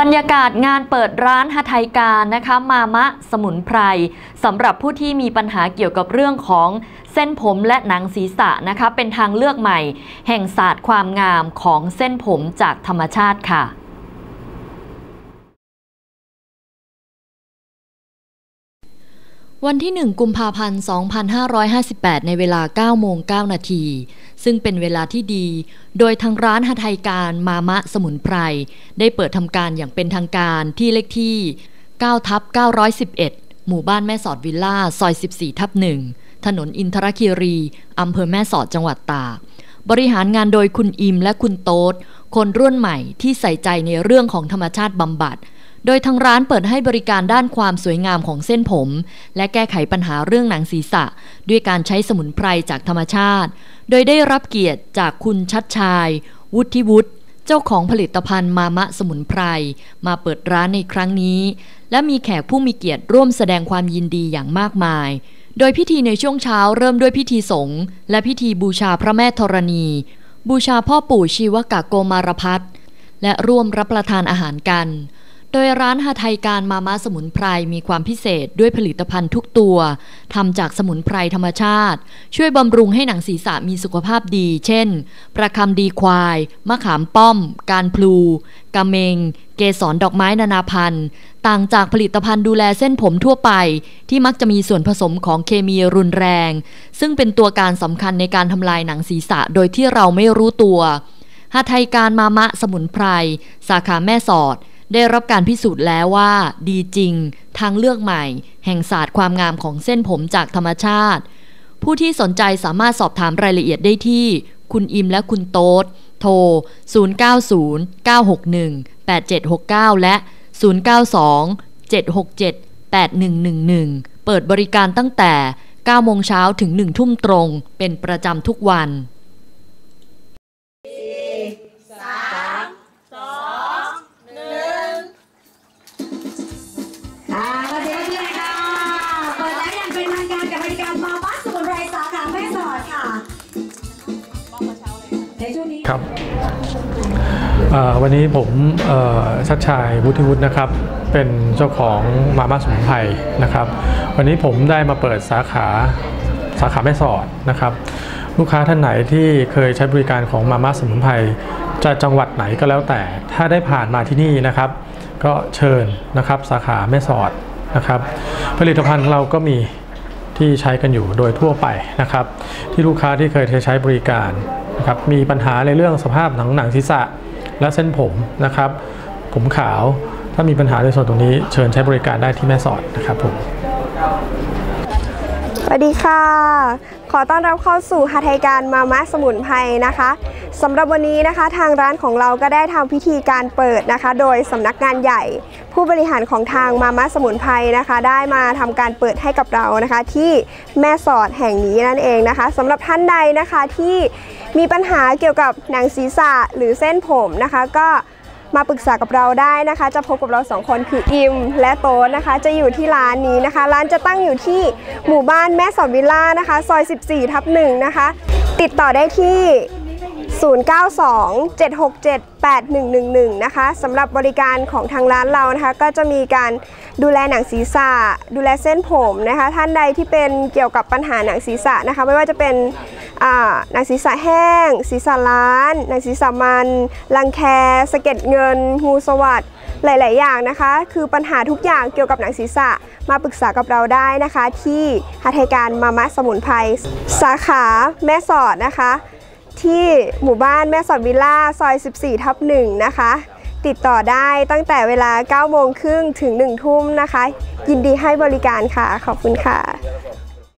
บรรยากาศงานเปิดร้านฮะไทยการนะคะมามะสมุนไพรสำหรับผู้ที่มีปัญหาเกี่ยวกับเรื่องของเส้นผมและหนังศีรษะนะคะเป็นทางเลือกใหม่ แห่งศาสตร์ความงามของเส้นผมจากธรรมชาติค่ะ วันที่ 1 กุมภาพันธ์ 2558 ในเวลา9โมง9นาที ซึ่งเป็นเวลาที่ดี โดยทางร้านหทัยการมามะสมุนไพร ได้เปิดทำการอย่างเป็นทางการที่เลขที่9ทับ911 หมู่บ้านแม่สอดวิลล่า ซอย 14 ทับ 1 ถนนอินทรคีรีอำเภอแม่สอดจังหวัดตาก บริหารงานโดยคุณอิมและคุณโต๊ดคนรุ่นใหม่ที่ใส่ใจในเรื่องของธรรมชาติบำบัด โดยทางร้านเปิดให้บริการด้านความสวยงามของเส้นผม และแก้ไขปัญหาเรื่องหนังศีรษะ ด้วยการใช้สมุนไพรจากธรรมชาติ โดยได้รับเกียรติจากคุณชัดชาย วุฒิวุฒิเจ้าของผลิตภัณฑ์มามะสมุนไพร มาเปิดร้านในครั้งนี้ และมีแขกผู้มีเกียรติร่วมแสดงความยินดีอย่างมากมาย โดยพิธีในช่วงเช้าเริ่มด้วยพิธีสงฆ์และพิธีบูชาพระแม่ธรณี บูชาพ่อปู่ชีวกะโกมารพัฒและร่วมรับประทานอาหารกัน โดยร้านหาไทยการมาม่าสมุนไพรมีความพิเศษด้วยผลิตภัณฑ์ทุกตัวทำจากสมุนไพรธรรมชาติ ช่วยบำรุงให้หนังศีรษะมีสุขภาพดี เช่น ประคำดีควาย มะขามป้อม การพลูกะเมง เกสรดอกไม้นานาพันธุ์ ต่างจากผลิตภัณฑ์ดูแลเส้นผมทั่วไป ที่มักจะมีส่วนผสมของเคมีรุนแรง ซึ่งเป็นตัวการสำคัญในการทำลายหนังศีรษะโดยที่เราไม่รู้ตัวหาไทยการมามะสมุนไพร สาขาแม่สอด ได้รับการพิสูจน์แล้วว่า ดีจริง ทางเลือกใหม่ แห่งศาสตร์ความงามของเส้นผมจากธรรมชาติ ผู้ที่สนใจสามารถสอบถามรายละเอียดได้ที่ คุณอิมและคุณโต๊ดโทร 0909618769 และ 0927678111 เปิดบริการตั้งแต่9โมงเช้าถึง1ทุ่มตรง เป็นประจำทุกวัน ค่ะสวัสดีค่ะเปิดแล้วอย่างเป็นทางการกับบริการมาบ้านสมุนไพรสาขาแม่สอดค่ะในช่วงนี้ครับวันนี้ผมชัดชายวุฒิวุฒินะครับ เป็นเจ้าของมาม่าสมุนไพรนะครับ วันนี้ผมได้มาเปิดสาขาสาขาแม่สอดนะครับ ลูกค้าท่านไหนที่เคยใช้บริการของมาม่าสมุนไพรจะจังหวัดไหนก็แล้วแต่ ถ้าได้ผ่านมาที่นี่นะครับ ก็เชิญนะครับสาขาแม่สอดนะครับ ผลิตภัณฑ์ของเราก็มีที่ใช้กันอยู่โดยทั่วไปนะครับ ที่ลูกค้าที่เคยใช้บริการนะครับมีปัญหาในเรื่องสภาพหนังหนังศีรษะและเส้นผมนะครับ ผมขาวถ้ามีปัญหาในส่วนตรงนี้เชิญใช้บริการได้ที่แม่สอดนะครับผม วัสดีค่ะ ขอต้อนรับเข้าสู่หาไทยการมามะสมุนไพรนะคะสำหรับวันนี้นะคะทางร้านของเราก็ได้ทำพิธีการเปิดนะคะ โดยสำนักงานใหญ่ ผู้บริหารของทางมามะสมุนไพรนะคะ ได้มาทำการเปิดให้กับเรานะคะ ที่แม่สอดแห่งนี้นั่นเองนะคะสำหรับท่านใดนะคะที่มีปัญหาเกี่ยวกับหนังศีรษะหรือเส้นผมนะคะ ก็ มาปรึกษากับเราได้นะคะ จะพบกับเราสองคนคืออิมและโต๊นะคะ จะอยู่ที่ร้านนี้นะคะ ร้านจะตั้งอยู่ที่หมู่บ้านแม่สอดวิลล่านะคะ ซอย 14 ทับหนึ่งนะคะ ติดต่อได้ที่ 0927678111 นะคะสำหรับบริการของทางร้านเรานะคะ ก็จะมีการดูแลหนังศีรษะ ดูแลเส้นผมนะคะ ท่านใดที่เป็นเกี่ยวกับปัญหาหนังศีรษะนะคะ ไม่ว่าจะเป็น หนังศีรษะแห้ง ศีรษะล้านหนังศีรษะมันรังแคสะเก็ดเงิน งูสวัสดหลาย ๆ อย่างนะคะ คือปัญหาทุกอย่างเกี่ยวกับหนังศีรษะมาปรึกษากับเราได้นะคะ ที่หาไทยการมามะสมุนไพรสาขาแม่สอดนะคะ ที่หมู่บ้านแม่สอดวิลล่าซอย 14 ทับ1นะคะ ติดต่อได้ตั้งแต่เวลา 9 โมงครึ่งถึง 1 ทุ่มนะคะ ยินดีให้บริการค่ะ ขอบคุณค่ะ